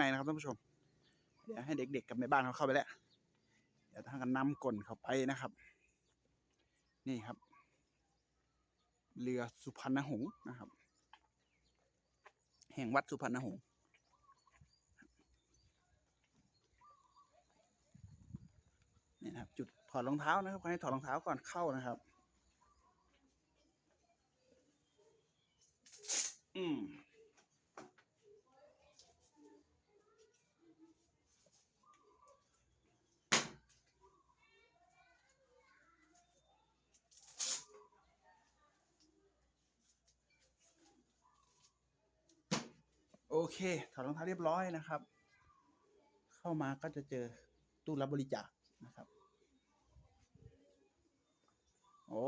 ในนะครับท่านผู้ชม เดี๋ยวให้เด็กๆกับในบ้านเขาเข้าไปแล้วเดี๋ยวทางกันนำก่นเข้าไปนะครับ นี่ครับ เรือสุพรรณหงส์นะครับ แห่งวัดสุพรรณหงส์นี่นะครับ จุดถอดรองเท้านะครับให้ถอดรองเท้าก่อนเข้านะครับ อืม เค ถอดรองเท้าเรียบร้อยนะครับ เข้ามาก็จะเจอตู้รับบริจาคนะครับ โอ้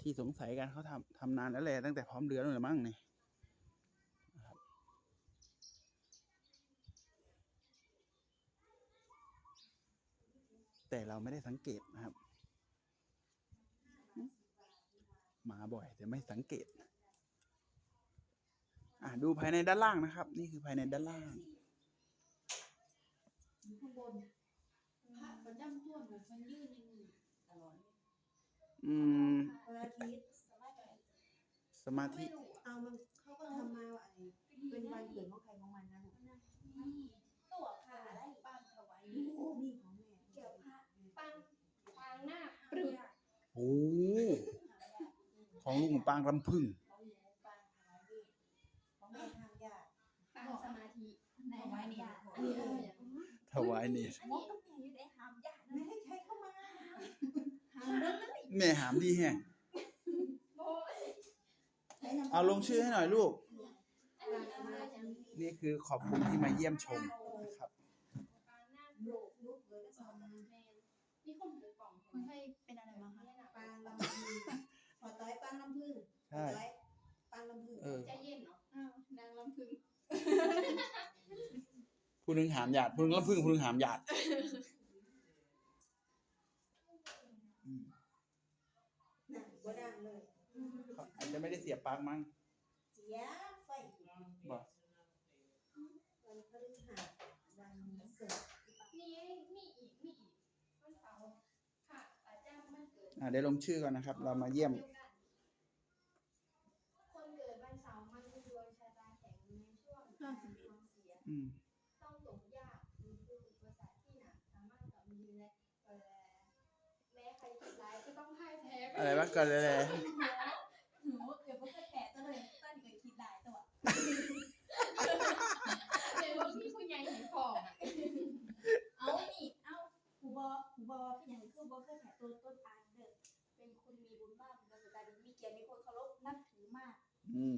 ที่สงสัยกันเขาทำทำนานแล้วแหละตั้งแต่พร้อมเรือนั่นแหละมั้งนี่แต่เราไม่ได้สังเกตนะครับ มาบ่อยแต่ไม่สังเกต อะดูภายในด้านล่างนะครับ นี่คือภายในด้านล่างอยู่ข้างบนพระประจำตัวเหมือนมันยืนอย่างนี้ตลอดเลยอืมวันอาทิตย์สบายใจสมาธิ ไม่รู้อะเอามันเขาก็ทำมาว่าไอ้เป็นวันเกิดของใครของมันนะลูกนี่ตัวค่ะได้ปังถวายโอ้นี่ของแม่เกี่ยวพระปังปังหน้าปรึกโอ้ของลุงปางลำพึ่ง ของหนูปางถวายนี่ของแม่ทางญาติ ปังสมาธิ ถวายนี่ อันนี้เออ ถวายนี่อันนี้ต้องแม่อยู่ได้หามยากไม่ให้ใครเข้ามาหามเรื่องนั้นแม่หามดีแฮงโอ้ยเอาลงชื่อให้หน่อยลูกอันนี้อะไรจังนี่คือขอบคุณที่มาเยี่ยมชมนะครับปังหน้าลูกลูกเกิดก็สสอองงแมนมีคนถือกล่องคุณให้เป็นอะไรมาคะปางลำพึงพอต้อยปางลำพึงใช่ต้อยปางลำพึงเออใจเย็นเนาะอ้าวนางลำพึง ผู้หนึงหามหยาดผู้หนึงลำพึ่งผู้หนึงหามหยาดอืมน่ะบ่ดังเลยเขาอาจจะไม่ได้เสียบปลั๊กมั้งเสียไฟบอกวันพฤหัสวันศุกร์นี่มีอีกมีอีกวันเสาร์ค่ะอาจารย์มันเกิดอ่าเดี๋ยวลงชื่อก่อนนะครับ เรามาเยี่ยม คนเกิดวันเสาร์มันมีดวงชะตาแข็งในช่วงห้าการสิบเอ็ดทำเสีย อะไรวะเกิดอะไรหนูเดี๋ยวก็จะแตะตัวเลยต้นเกิดคิดได้ตัวเดี๋ยวพี่คุณยายเห็นของอะเอานี่เอาหูบอหูบอเป็นอย่างคือบอกเคยแตะตัวต้นตาลเด้อเป็นคนมีบุญมากเป็นคนตาดีมีเกียรติมีคนเคารพนับถือมาก อืม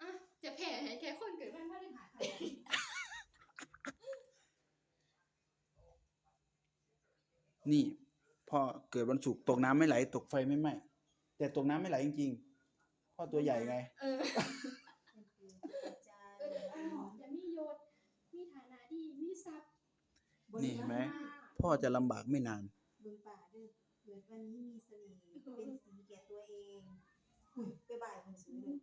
อะจะแผ่ให้แค่คนเกิดวันพฤหัสค่ะ นี่พ่อเกิดวันศุกร์ตกน้ำไม่ไหล ตกไฟไม่ไหม้แต่ตกน้ำไม่ไหลจริงๆพ่อตัวใหญ่ไง เออเป็นคืออาจารย์เอออ้าวจะมียศมีฐานะดีมีทรัพย์บนี่ริเห็นวารไหมมากพ่อจะลำบากไม่นาน บุญป่าเด้อเกิดวันนี้มีเสน่ห์เป็นสีแก่ตัวเองอุ้ยไปบ่ายคนสูงเลย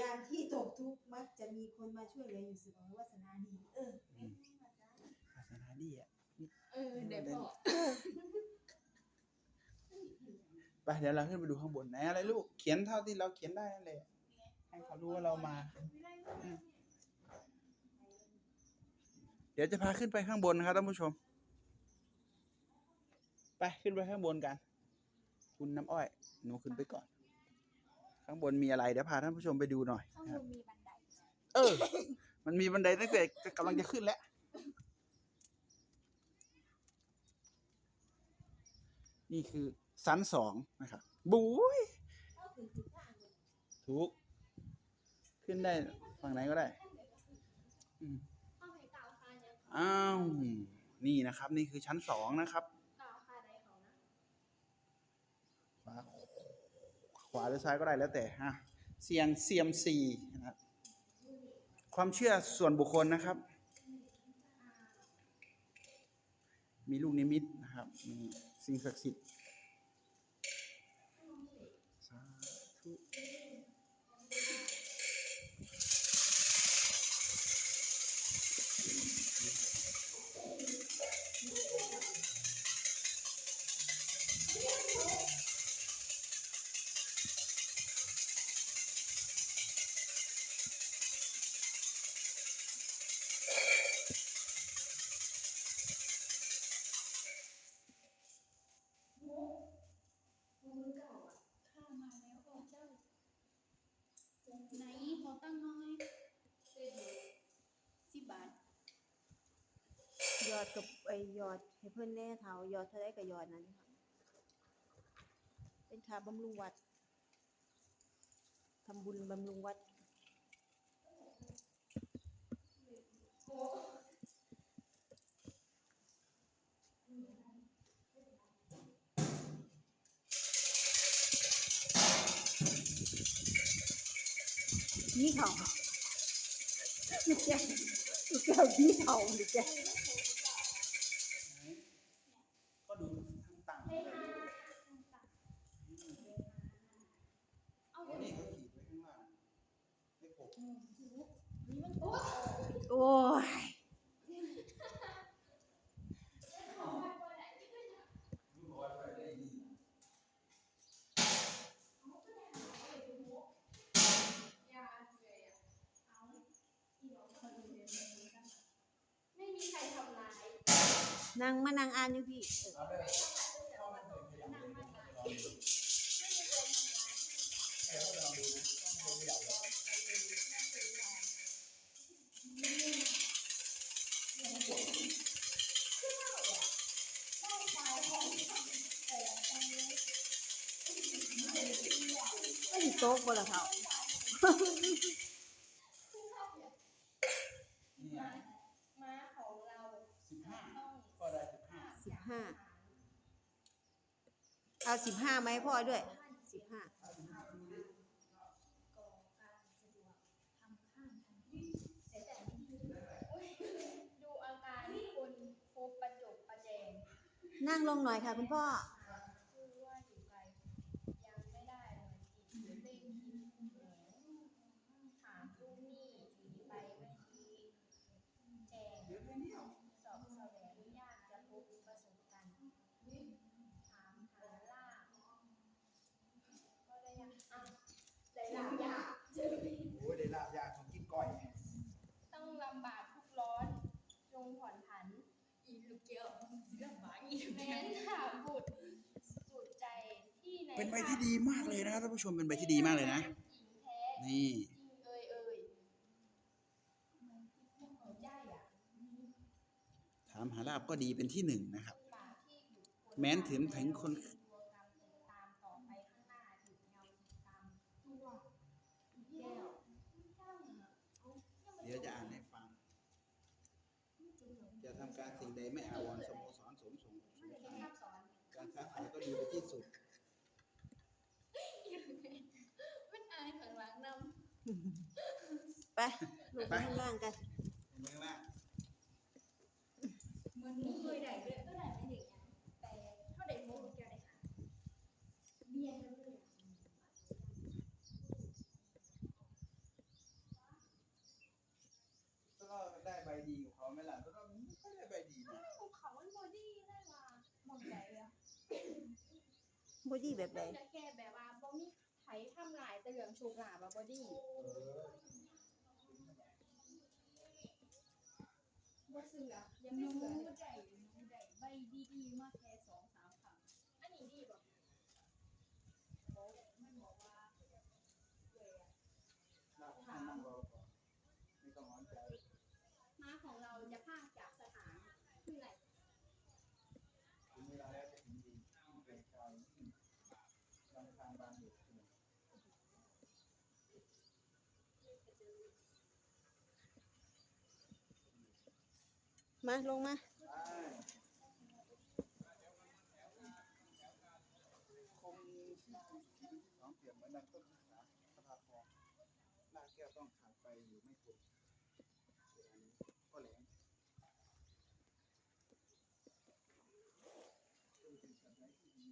ยามที่ตกทุกข์มักจะมีคนมาช่วยเหลืออยู่เสมอวาสนาดี เออศาสนาดีอะ เออเดี๋ยวพ่อ ไปเดี๋ยวเราขึ้นไปดูข้างบนไหนอะไรลูกเขียนเท่าที่เราเขียนได้นั่นแหละให้เขารู้ว่าเรามา เดี๋ยวจะพาขึ้นไปข้างบนนะครับท่านผู้ชม ไปขึ้นไปข้างบนกัน คุณน้ำอ้อย หนูขึ้นไปก่อน ข้างบนมีอะไรเดี๋ยวพาท่านผู้ชมไปดูหน่อยข้างนะบครับนมีบันได เออ มันมีบันไดตั้งแต่กำลังจะขึ้นแล้วนี่คือ ชั้นสองนะครับบุ้ยเอาถึงถึงทางเลยถูก ขึ้นได้ฝั่งไหนก็ได้อืมเอาให้กล่าวคาเนี่ยอ้าว นี่นะครับ นี่คือชั้นสองนะครับกล่าวคาใดเขานะขวาขวาหรือซ้ายก็ได้แล้วแต่ฮะเสียงเซียมซีนะครับความเชื่อส่วนบุคคลนะครับ มีลูกนิมิตนะครับ มีสิ่งศักดิ์สิทธิ์ ดกับไอ้ยอดให้เพิ่อนแน่เฒ่ายอดเท่าไรก็ยอดนั้นค่ะเป็นค่าบำรุงวัดทำบุญบำรุงวัดนี่เขาลูกแก้วลูกแก้วพี่เขาลูกแก้ว ก็ดูทั้งต่าง เล เลย ขห้า อ๋อนี่เขาขีดไว้ข้างล่างเลขหก โอ้ยนางมานั่งอ่านอยู่พี่เออ ไม่มีโต๊ะบ่ล่ะเขานี่ไงม้าของเราสิบห้าต้องก็ได้สิบห้าสิบห้าเอาสิบห้าไหมาให้พ่อด้วยสิบห้าก่อการสะดวกทำข้างทันทีแต่แต่อันนี้คืออุ๊ยดูอาการคนพบประจบประแจงนั่งลงหน่อยค่ะคุณพ่อคือว่าอยู่ไกลยังไม่ได้เลยจิตเต้นคิดแหมถามลูกหนี่หนีไปไม่ทีแจง เดี๋ยวไม่เนี่ย สอบแสวงยากจะพบประสบกันถามหาล่าก็ได้ยังอะได้ลาบยากเจอโอ้ยได้ลาบยาของกินก้อยไงต้องลำบากทุกร้อนลงผ่อนผันอีลูกเกียวเรื่องหมาอีลูกเกียวนถามบุตรสุดใจที่ในเป็นใบที่ดีมากเลยนะท่านผู้ชมเป็นใบที่ดีมากเลยนะหญิงแท้นี่ จริงเอ่ยเอ่ยหัวใจอะ ถามหา ลาบก็ดีเป็นที่หนึ่งนะครับป่าที่อยู่คนแม้นถึงถึงคนดวงกรรมติดตามต่อไปข้างหน้าถึงเงาติดตามตัวแก้วเดี๋ยวจะอ่านให้ฟัง จะทำการสิ่งใดไม่อาวรณ์สโมสรสมสงฆ์สงเป็นสัยภาพสอนการค้าขายก็ดีไปที่สุด มันอายข้างหลังนำไปลงไปข้างล่างกันเห็นไหมล่ะ เหมือนหนูเคยได้ด้วย ก็ได้ไม่เด็กอย่างแต่เท่าเด็กโมลูกแกได้ค่ะเมียกันเลย ก็ได้ใบดีของเขาไหมล่ะก็ไม่ค่อยได้ใบดีนะ ของเขามันบอดี้ได้ว่ามองใจเลย บอดี้แบบไหน มันจะแค่แบบว่าบ่มีไผทำล ถูกหลาบบอดี้เออบ่เสือยังไม่เสือเลยหนูได้ใบดีๆมาแค่สอง อันนี้ดีบ่ มันบอกว่าเวยอะ ลาบข้างนั่งรอก่อนไม่ต้องร้อนใจ ม้าของเราจะพากจากสถานที่ไหน ถึงเวลาแล้วจะถึงดีที่เป็นกายที่บางทางบางเหตุผล มาลงมา คงที่สองเปรียบเหมือนดังต้นศึกษาสภาพองลากแก้วต้องขาดไปอยู่ไม่พ้นส่วนอันนี้ก็แหลงต้นเป็นสัตว์ไร้ที่ดี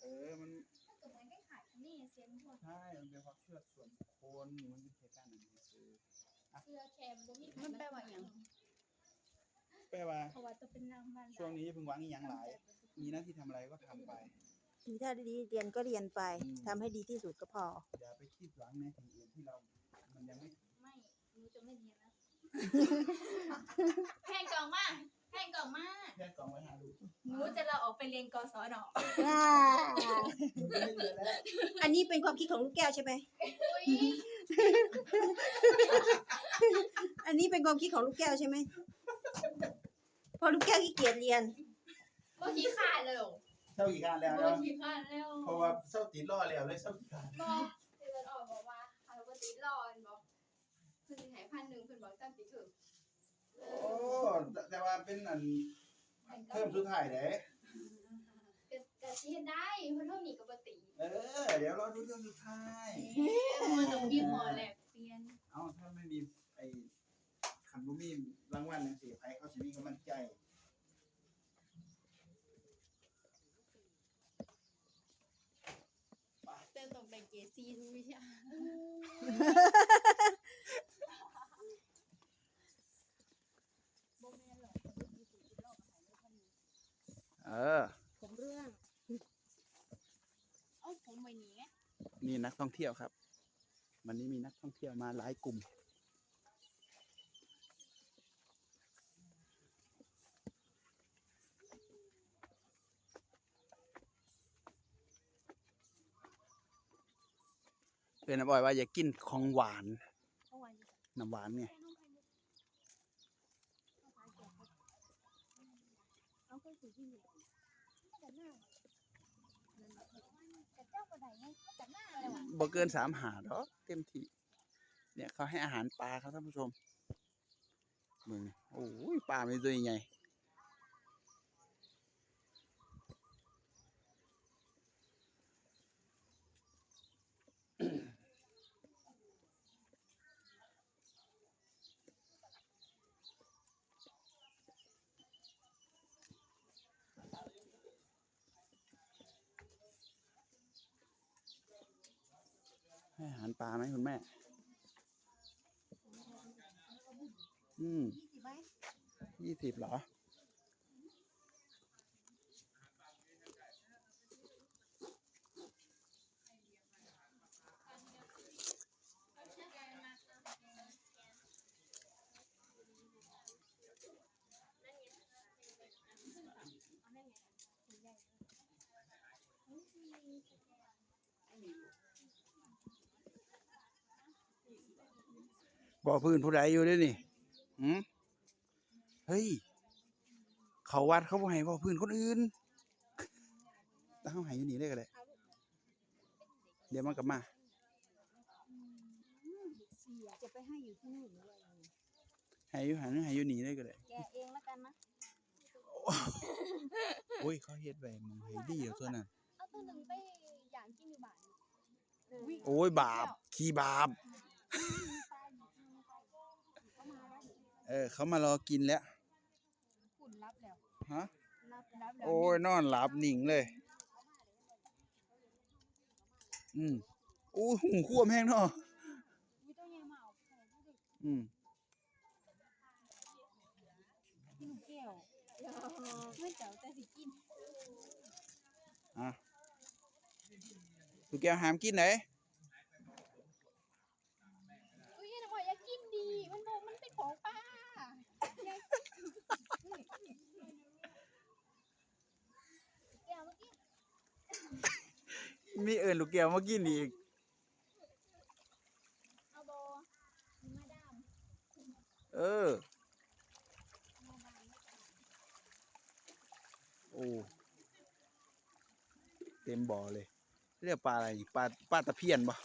เออ มัน ถ้าเกิดมันก็ขายนี่เซียนพวก ใช่ มันเป็นความเชื่อส่วน บุคคลมันเป็นเหตุการณ์หนึ่งคือเสื้อแคมบ่มีมันแปลว่าหยัง แปลว่าเพราะว่าจะเป็นนางบ้านช่วงนี้อย่าเพิ่งหวังอีหยังหลาย มีหน้าที่ทำอะไรก็ทำไป มีท่าดีเรียนก็เรียนไปอืม ทำให้ดีที่สุดก็พอ อย่าไปคิดหวังในสิ่งอื่นที่เรา มันยังไม่ถึงไม่หนูจะไม่เรียนนะแพงกล่องมากแพงกล่องมาก แค่กล่องไว้หาดูหนูนูจะเราออกไปเรียนกศนอ่าอันนี้เป็นความคิดของลูกแก้วใช่ไหมอุ้ยอันนี้เป็นความคิดของลูกแก้วใช่ไหมเพอลูกแก้วขี้เกียจเรียน เมื่อกี้ขาดเลยเหรอเศร้ากี่การแล้วโอ้เนาะยขี้ข้านแล้วเพราะว่าเศร้าติดล่อแล้วเลยเศร้ากี่การบอกเดือนออกบอกว่าคาร์บอนติดรอนบอกเพิ่นใหายพันหนึ่งเพิ่นบอกตั้งติดถึงโอ้แต่ว่าเป็นอัน เพิ่มสุดท้ายเด้กะกะสิเฮ็ดได้เพิ่นเท่านี้ก็บ่ติเออ เดี๋ยวรอดูเรื่องสุดท้าย มันต้องมีหมอแลกเปลี่ยนเอาถ้าไม่มีไอ้ขันบุมีรางวัลจังซี่ไผเขาสิมีกำลังใจเต้นต้องเป็นเกซีทุกวิชา เออ ผมเรื่อง เอ้าผมไปหนีไง นี่นักท่องเที่ยวครับ วันนี้มีนักท่องเที่ยวมาหลายกลุ่ม เป็นนะบอยว่าอย่ากินของหวาน น้ำหวานไงเอาไปสู่ที่หนแต่หน้าแต่เจ้าก็ได้ไงแต่หน้า บ่เกินสามหาดอกเต็มที่เนี่ยเขาให้อาหารปลาครับท่านผู้ชมมึงโอ้ยปลาไม่ตัวใหญ่าหารปลาไหมคุณแม่ อืมยี่สิบไหมยี่สิบเหรอ บ่อพื้นผู้ใดอยู่ด้วยนี่หืมเฮ้ย เขาวัดเขาบ่ให้บ่อพื้นคนอื่นตั้งเขาให้อยู่นี่เลยก็ได้เดี๋ยวมันกลับมาเสียจะไปให้อยู่ที่นู่นหรือว่ายังไงให้อยู่หันให้อยู่นี่เลยก็ได้แกเองแล้วกันนะโอ้ยเขาเฮ็ดไว้มึงเฮ้ยดีแล้วตัวนั้นเอาตัวหนึ่งไปอย่างกินอยู่บ้านโอ้ยบาป ขี้บาปเออ เขามารอกินแล้วฝุ่นรับแล้ว ฮะ รับรับแล้วโอ้ยนอนหลับหนิงเลย อืมโอ้ยหูควมแห้งเนาะวิต้องยังมาเอาไปดูดิอืมกินหนูแก้วเมื่อเจ้าแต่สิกินอะลูกแก้วหามกินไหนอุ้ยน้ำหอยอยากกินดี มันบอกมันเป็นของป้าแก้วเมีเอิญลูกแก้วมากินอีก เอาโบมีมาดามเออโอ้เต็มบ่อเลย เรียกปลาอะไรปลาปลาตะเพียนปะ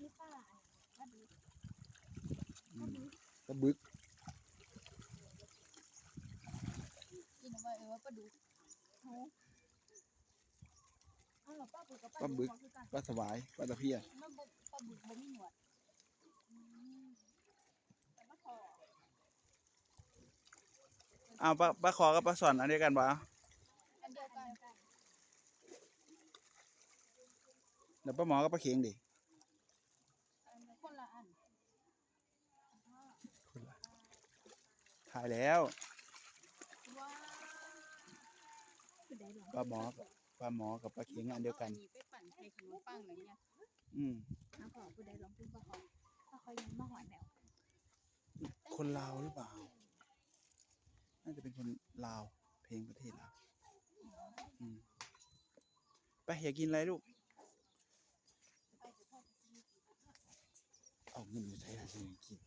นี่ป้าว่าดี อืมปลาบึก กิน เอาไว้เออว่าปลาดุกเอาเอาเหรอป้าบึกกับปลาบึกคือกันปลาสวายปลาตะเพียนมันบ่ปลาบึกบ่มีหนวดอืมแต่มาขออ้าวปลาปลาคอกับปลาสอนอันเดียวกันปะอันเดียวกันแล้วปลาหมอกับปลาเข็งดิคนละอัน ถ่ายแล้ว ว้าวคือได้หรอ ปลาหมอกับปลาหมอกับปลาเข็งอันเดียวกันอาอัไปปั่นใส่ขนมปังอะไรเงี้ยอืมถ้าขอผู้ใดลองพูดว่าเขาว่าเขายังมาหอนแล้วคนลาวหรือเปล่า น่าจะเป็นคนลาว เพลงประเทศลาวอืมไปอยากกินอะไรลูก เอาเงินอยู่ใช้อะไรกิน